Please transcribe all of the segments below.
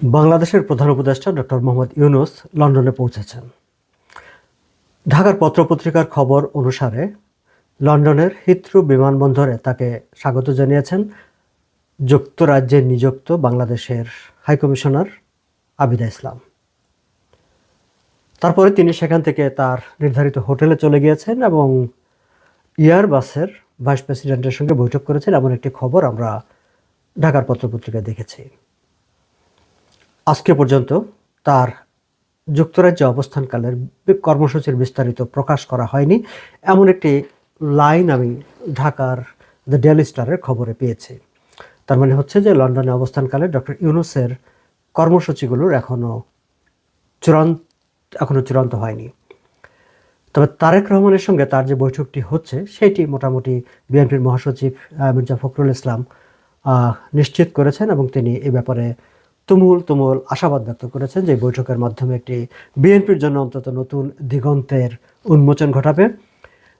বাংলাদেশের প্রধান উপদেষ্টা ডক্টর মোহাম্মদ ইউনুস লন্ডনে পৌঁছেছেন। ঢাকার পত্রপত্রিকার খবর অনুসারে লন্ডনের হিথ্রু বিমানবন্দরে তাকে স্বাগত জানিয়েছেন যুক্তরাজ্যে নিযুক্ত বাংলাদেশের হাইকমিশনার আবিদা ইসলাম। তারপরে তিনি সেখান থেকে তার নির্ধারিত হোটেলে চলে গিয়েছেন এবং ইয়ারবাসের ভাইস প্রেসিডেন্টের সঙ্গে বৈঠক করেছেন এমন একটি খবর আমরা ঢাকার পত্রপত্রিকায় দেখেছি। আজকে পর্যন্ত তার যুক্তরাজ্যে অবস্থানকালের কর্মসূচির বিস্তারিত প্রকাশ করা হয়নি। এমন একটি লাইন আমি ঢাকার দ্য ডেলি স্টারের খবরে পেয়েছি। তার মানে হচ্ছে যে লন্ডনে অবস্থানকালে ডক্টর ইউনুসের কর্মসূচিগুলোর এখনও চূড়ান্ত এখনও চূড়ান্ত হয়নি। তবে তারেক রহমানের সঙ্গে তার যে বৈঠকটি হচ্ছে, সেটি মোটামুটি বিএনপির মহাসচিব মির্জা ফখরুল ইসলাম নিশ্চিত করেছেন এবং তিনি এ ব্যাপারে তুমুল তুমুল আশাবাদ ব্যক্ত করেছেন যে বৈঠকের মাধ্যমে একটি বিএনপির জন্য অন্তত নতুন দিগন্তের উন্মোচন ঘটাবে,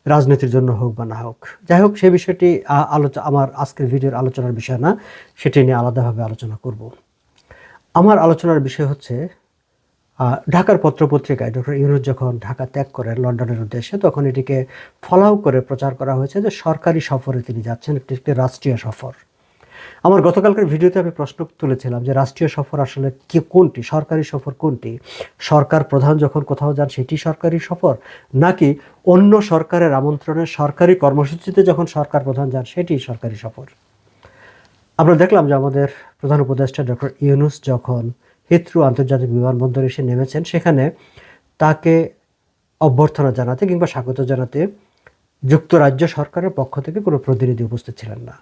রাজনীতির জন্য হোক বা না হোক। যাই হোক সেই বিষয়টি আলোচনা আমার আজকের ভিডিওর আলোচনার বিষয় না, সেটি নিয়ে আলাদাভাবে আলোচনা করব। আমার আলোচনার বিষয় হচ্ছে ঢাকার পত্রপত্রিকায় ডক্টর ইউনুস যখন ঢাকা ত্যাগ করেন লন্ডনের উদ্দেশ্যে, তখন এটিকে ফলাও করে প্রচার করা হয়েছে যে সরকারি সফরে তিনি যাচ্ছেন একটি রাষ্ট্রীয় সফর। আমার গতকালকের ভিডিওতে আমি প্রশ্ন তুলেছিলাম যে রাষ্ট্রীয় সফর আসলে কি কোনটি? সরকারি সফর কোনটি? সরকার প্রধান যখন কোথাও যান, সেটি সরকারি সফর? নাকি অন্য সরকারের আমন্ত্রণে সরকারি কর্মসূচিতে যখন সরকার প্রধান যান, সেটি সরকারি সফর? আমরা দেখলাম যে আমাদের প্রধান উপদেষ্টা ডক্টর ইউনুস যখন হিথ্রু আন্তর্জাতিক বিমানবন্দরে এসে নেমেছেন, সেখানে তাকে অভ্যর্থনা জানাতে কিংবা স্বাগত জানাতে যুক্তরাজ্য সরকারের পক্ষ থেকে কোনো প্রতিনিধি উপস্থিত ছিলেন না।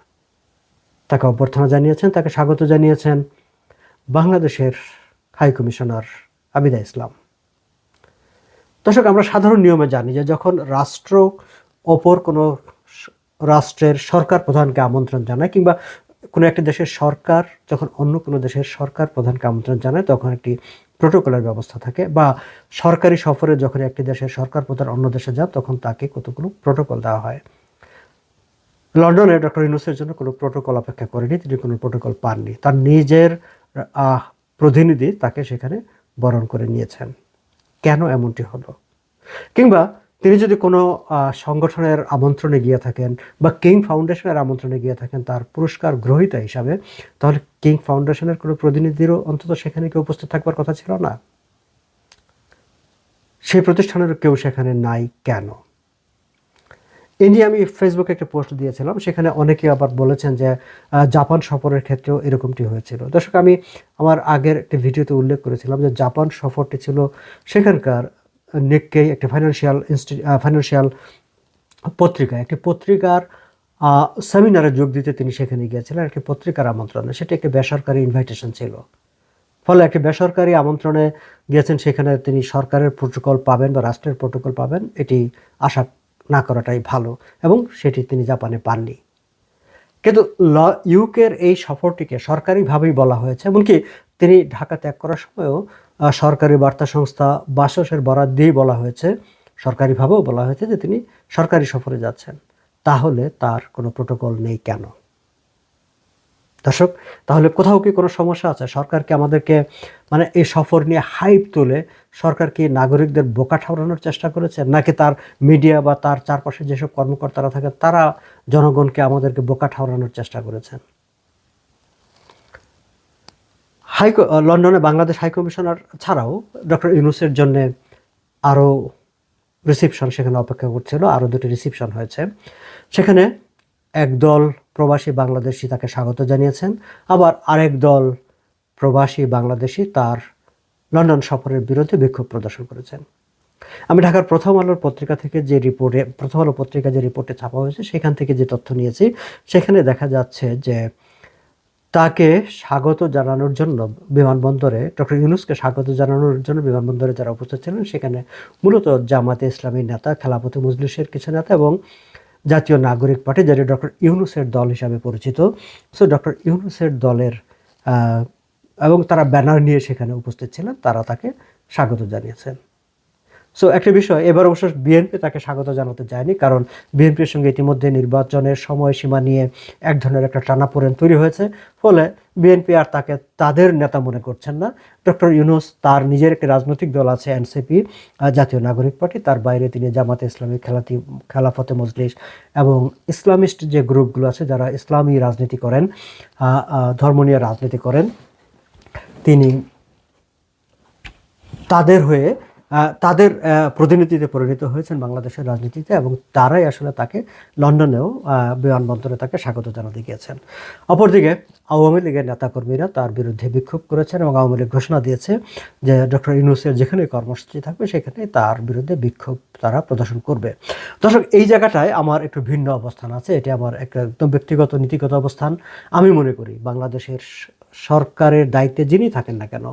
তাকে অভ্যর্থনা জানিয়েছেন, তাকে স্বাগত জানিয়েছেন বাংলাদেশের হাই কমিশনার আবিদা ইসলাম। দর্শক, আমরা সাধারণ নিয়মে জানি যে যখন রাষ্ট্র অপর কোনো রাষ্ট্রের সরকার প্রধানকে আমন্ত্রণ জানায় কিংবা কোনো একটি দেশের সরকার, যখন অন্য কোনো দেশের সরকার প্রধানকে আমন্ত্রণ জানায়, তখন একটি প্রোটোকলের ব্যবস্থা থাকে বা সরকারি সফরে যখন একটি দেশের সরকার প্রধান অন্য দেশে যান, তখন তাকে কতগুলো প্রোটোকল দেওয়া হয়। লন্ডনে ডক্টর ইউনুসের জন্য কোনো প্রোটোকল অপেক্ষা করেনি, তিনি কোনো প্রোটোকল পাননি। তার নিজের প্রতিনিধি তাকে সেখানে বরণ করে নিয়েছেন। কেন এমনটি হলো? কিংবা তিনি যদি কোনো সংগঠনের আমন্ত্রণে গিয়ে থাকেন বা কিং ফাউন্ডেশনের আমন্ত্রণে গিয়ে থাকেন তার পুরস্কার গ্রহীতা হিসাবে, তাহলে কিং ফাউন্ডেশনের কোনো প্রতিনিধিরও অন্তত সেখানে কেউ উপস্থিত থাকবার কথা ছিল না? সেই প্রতিষ্ঠানের কেউ সেখানে নাই কেন? এ নিয়ে আমি ফেসবুকে একটা পোস্ট দিয়েছিলাম, সেখানে অনেকে আবার বলেছেন যে জাপান সফরের ক্ষেত্রেও এরকমটি হয়েছিল। দর্শক, আমি আমার আগের একটি ভিডিওতে উল্লেখ করেছিলাম যে, জাপান সফরটি ছিল সেখানকার নিক্কেই একটি ফাইন্যান্সিয়াল ইনস্টি ফাইন্যান্সিয়াল পত্রিকা একটি পত্রিকার সেমিনারে যোগ দিতে তিনি সেখানে গিয়েছিলেন, একটি পত্রিকার আমন্ত্রণে। সেটি একটি বেসরকারি ইনভাইটেশন ছিল। ফলে একটি বেসরকারি আমন্ত্রণে গিয়েছেন, সেখানে তিনি সরকারের প্রোটোকল পাবেন বা রাষ্ট্রের প্রোটোকল পাবেন, এটি আশা না করাটাই ভালো এবং সেটি তিনি জাপানে পাননি। কিন্তু ল, ইউকের এই সফরটিকে সরকারিভাবেই বলা হয়েছে, এমনকি তিনি ঢাকা ত্যাগ করার সময়ও সরকারি বার্তা সংস্থা বাসসের বরাদ দিয়েই বলা হয়েছে, সরকারিভাবেও বলা হয়েছে যে তিনি সরকারি সফরে যাচ্ছেন। তাহলে তার কোনো প্রোটোকল নেই কেন? দর্শক, তাহলে কোথাও কি কোনো সমস্যা আছে? সরকার কি আমাদেরকে মানে এই সফর নিয়ে হাইপ তুলে সরকার কি নাগরিকদের বোকা ঠাউরানোর চেষ্টা করেছে? নাকি তার মিডিয়া বা তার চারপাশে যেসব কর্মকর্তারা থাকে তারা জনগণকে আমাদেরকে বোকা ঠাউরানোর চেষ্টা করেছেন? হাই লন্ডনে বাংলাদেশ হাই কমিশনার ছাড়াও ডক্টর ইউনুসের জন্য আরও রিসিপশন সেখানে অপেক্ষা করছিল, আরও দুটি রিসিপশন হয়েছে। সেখানে একদল প্রবাসী বাংলাদেশি তাকে স্বাগত জানিয়েছেন। আবার আরেক দল প্রবাসী বাংলাদেশি তার লন্ডন সফরের বিরুদ্ধে বিক্ষোভ প্রদর্শন করেছেন। আমি ঢাকার প্রথম আলোর পত্রিকা থেকে যে রিপোর্টে, প্রথম আলো পত্রিকা যে রিপোর্টে ছাপা হয়েছে, সেখান থেকে যে তথ্য নিয়েছি, সেখানে দেখা যাচ্ছে যে তাকে স্বাগত জানানোর জন্য বিমানবন্দরে, ডক্টর ইউনুসকে স্বাগত জানানোর জন্য বিমানবন্দরে যারা উপস্থিত ছিলেন, সেখানে মূলত জামাতে ইসলামী নেতা, খেলাপতি, মজলিসের কিছু নেতা এবং জাতীয় নাগরিক পার্টি, যেটি ডক্টর ইউনুসের দল হিসাবে পরিচিত। সো ডক্টর ইউনুসের দলের এবং তারা ব্যানার নিয়ে সেখানে উপস্থিত ছিলেন, তারা তাকে স্বাগত জানিয়েছেন। সো একটা বিষয়, এবার অবশ্য বিএনপি তাকে স্বাগত জানাতে যায়নি, কারণ বিএনপির সঙ্গে ইতিমধ্যে নির্বাচনের সময়সীমা নিয়ে এক ধরনের একটা টানাপোড়েন তৈরি হয়েছে। ফলে বিএনপি আর তাকে, তাদের নেতা মনে করছেন না। ডক্টর ইউনুস তার নিজের একটি রাজনৈতিক দল আছে এনসিপি জাতীয় নাগরিক পার্টি। তার বাইরে তিনি জামাতে ইসলামী খেলাতি, খেলাফতে মজলিস এবং ইসলামিস্ট যে গ্রুপগুলো আছে, যারা ইসলামী রাজনীতি করেন ধর্ম নিয়ে রাজনীতি করেন, তিনি তাদের হয়ে তাদের প্রতিনিধিতে পরিণত হয়েছেন বাংলাদেশের রাজনীতিতে এবং তারাই আসলে তাকে লন্ডনেও বিমানবন্দরে তাকে স্বাগত জানাতে গিয়েছেন। অপরদিকে আওয়ামী লীগের নেতাকর্মীরা তার বিরুদ্ধে বিক্ষোভ করেছেন এবং আওয়ামী লীগ ঘোষণা দিয়েছে যে ডক্টর ইউনুসের যেখানে কর্মসূচি থাকবে, সেখানে তার বিরুদ্ধে বিক্ষোভ তারা প্রদর্শন করবে। দর্শক, এই জায়গাটায় আমার একটু ভিন্ন অবস্থান আছে। এটি আমার একদম ব্যক্তিগত, নীতিগত অবস্থান। আমি মনে করি বাংলাদেশের সরকারের দায়িত্বে যিনি থাকেন না কেন,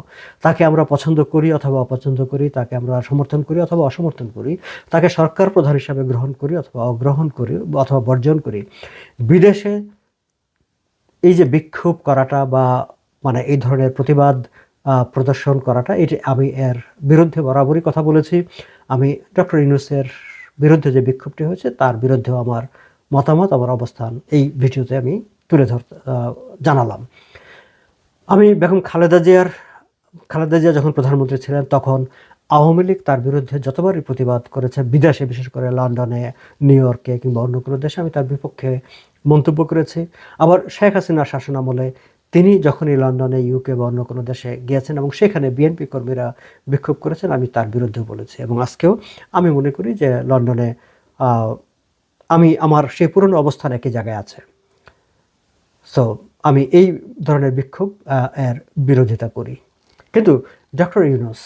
তাকে আমরা পছন্দ করি অথবা অপছন্দ করি, তাকে আমরা সমর্থন করি অথবা অসমর্থন করি, তাকে সরকার প্রধান হিসাবে গ্রহণ করি অথবা অগ্রহণ করি অথবা বর্জন করি। বিদেশে এই যে বিক্ষোভ করাটা বা মানে এই ধরনের প্রতিবাদ প্রদর্শন করাটা, এটি আমি এর বিরুদ্ধে বরাবরই কথা বলেছি। আমি ডক্টর ইউনুসের বিরুদ্ধে যে বিক্ষোভটি হয়েছে, তার বিরুদ্ধেও আমার মতামত, আমার অবস্থান এই ভিডিওতে আমি তুলে ধর জানালাম। আমি বেগম খালেদা জিয়ার, খালেদা জিয়া যখন প্রধানমন্ত্রী ছিলেন, তখন আওয়ামী লীগ তার বিরুদ্ধে যতবারই প্রতিবাদ করেছে, বিদেশে বিশেষ করে লন্ডনে, নিউ ইয়র্কে কিংবা অন্য কোনো দেশে আমি তার বিপক্ষে মন্তব্য করেছি। আবার শেখ হাসিনার শাসনামলে তিনি যখনই লন্ডনে ইউকে বা অন্য কোনো দেশে গিয়েছেন এবং সেখানে বিএনপি কর্মীরা বিক্ষোভ করেছেন, আমি তার বিরুদ্ধে বলেছি। এবং আজকেও আমি মনে করি যে লন্ডনে আমি আমার সেই পুরনো অবস্থান একই জায়গায় আছে। সো আমি এই ধরনের বিক্ষোভ এর বিরোধিতা করি। কিন্তু ডক্টর ইউনুস,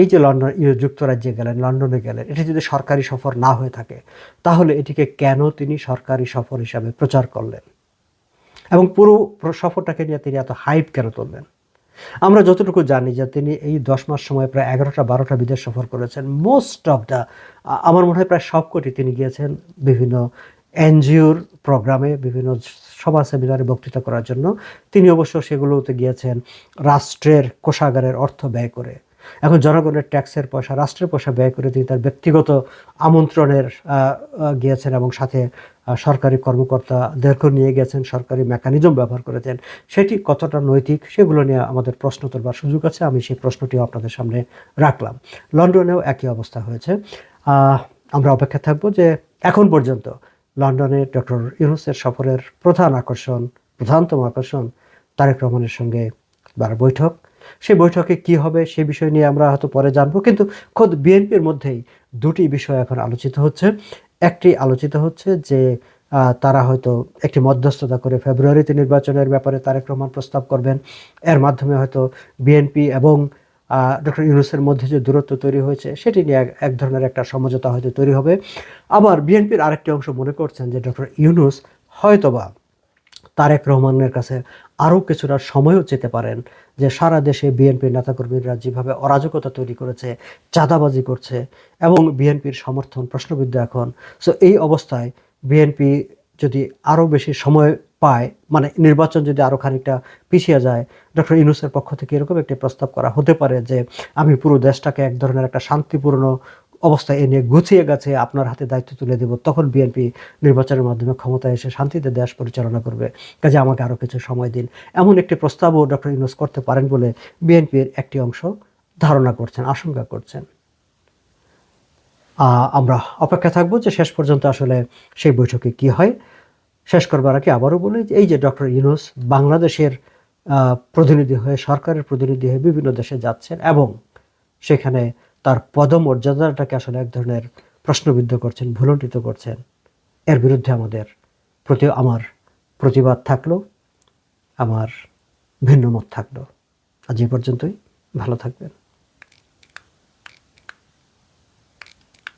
এই যে লন্ডন যুক্তরাজ্যে গেলেন, লন্ডনে গেলেন, এটি যদি সরকারি সফর না হয়ে থাকে, তাহলে এটিকে কেন তিনি সরকারি সফর হিসাবে প্রচার করলেন? এবং পুরো সফরটাকে নিয়ে তিনি এত হাইপ কেন তুললেন? আমরা যতটুকু জানি যে তিনি এই দশ মাস সময় প্রায় এগারোটা, বারোটা বিদেশ সফর করেছেন। মোস্ট অফ দ্য আমার মনে হয় প্রায় সবকটি তিনি গিয়েছেন বিভিন্ন এনজিওর প্রোগ্রামে বিভিন্ন সভা, সেমিনারে বক্তৃতা করার জন্য তিনি অবশ্য সেগুলোতে গিয়েছেন রাষ্ট্রের কোষাগারের অর্থ ব্যয় করে। এখন জনগণের ট্যাক্সের পয়সা, রাষ্ট্রের পয়সা ব্যয় করে তিনি তার ব্যক্তিগত আমন্ত্রণের গিয়েছেন এবং সাথে সরকারি কর্মকর্তাদেরকেও নিয়ে গেছেন, সরকারি মেকানিজম ব্যবহার করেছেন সেটি কতটা নৈতিক সেগুলো নিয়ে আমাদের প্রশ্ন তোলবার সুযোগ আছে, আমি সেই প্রশ্নটিও আপনাদের সামনে রাখলাম। লন্ডনেও একই অবস্থা হয়েছে। আমরা অপেক্ষা থাকব যে এখন পর্যন্ত লন্ডনে ডক্টর ইউনুসের সফরের প্রধান আকর্ষণ, প্রধানতম আকর্ষণ তারেক রহমানের সঙ্গে বার বৈঠক। সেই বৈঠকে কি হবে সে বিষয় নিয়ে আমরা হয়তো পরে জানব, কিন্তু খোদ বিএনপির মধ্যেই দুটি বিষয় এখন আলোচিত হচ্ছে। একটি আলোচিত হচ্ছে যে তারা হয়তো একটি মধ্যস্থতা করে ফেব্রুয়ারিতে নির্বাচনের ব্যাপারে তারেক রহমান প্রস্তাব করবেন। এর মাধ্যমে হয়তো বিএনপি এবং ডক্টর ইউনুসের মধ্যে যে দূরত্ব তৈরি হয়েছে, সেটি নিয়ে এক- ধরনের একটা সমঝোতা হয়তো তৈরি হবে। আবার বিএনপির আরেকটি অংশ মনে করছেন যে ডক্টর ইউনুস হয়তোবা তারেক রহমানের কাছে আরও কিছুটা সময়ও যেতে পারেন যে সারা দেশে বিএনপির নেতাকর্মীরা যেভাবে অরাজকতা তৈরি করেছে, চাঁদাবাজি করছে এবং বিএনপির সমর্থন প্রশ্নবিদ্ধ এখন। সো এই অবস্থায় বিএনপি যদি আরও বেশি সময় পায় মানে নির্বাচন যদি আরও খানিকটা পিছিয়ে যায়, ডক্টর ইউনুসের পক্ষ থেকে এরকম একটি প্রস্তাব করা হতে পারে যে, আমি পুরো দেশটাকে এক ধরনের একটা শান্তিপূর্ণ অবস্থায় এনে গুছিয়ে গেছে, আপনার হাতে দায়িত্ব তুলে দেব, তখন বিএনপি নির্বাচনের মাধ্যমে ক্ষমতায় এসে শান্তিতে দেশ পরিচালনা করবে। কাজে আমাকে আরও কিছু সময় দিন। এমন একটি প্রস্তাবও ডক্টর ইউনুস করতে পারেন বলে বিএনপির একটি অংশ ধারণা করছেন, আশঙ্কা করছেন। আমরা অপেক্ষা থাকব যে শেষ পর্যন্ত আসলে সেই বৈঠকে কি হয়। শেষ করবার আগে আবারও বলি এই যে ডক্টর ইউনুস বাংলাদেশের প্রতিনিধি হয়ে, সরকারের প্রতিনিধি হয়ে বিভিন্ন দেশে যাচ্ছেন এবং সেখানে তার পদমর্যাদাটাকে আসলে এক ধরনের প্রশ্নবিদ্ধ করছেন, ভুলণ্ঠিত করছেন। এর বিরুদ্ধে আমাদের প্রতি, আমার প্রতিবাদ থাকল, আমার ভিন্ন মত থাকল। আজ এই পর্যন্তই, ভালো থাকবেন।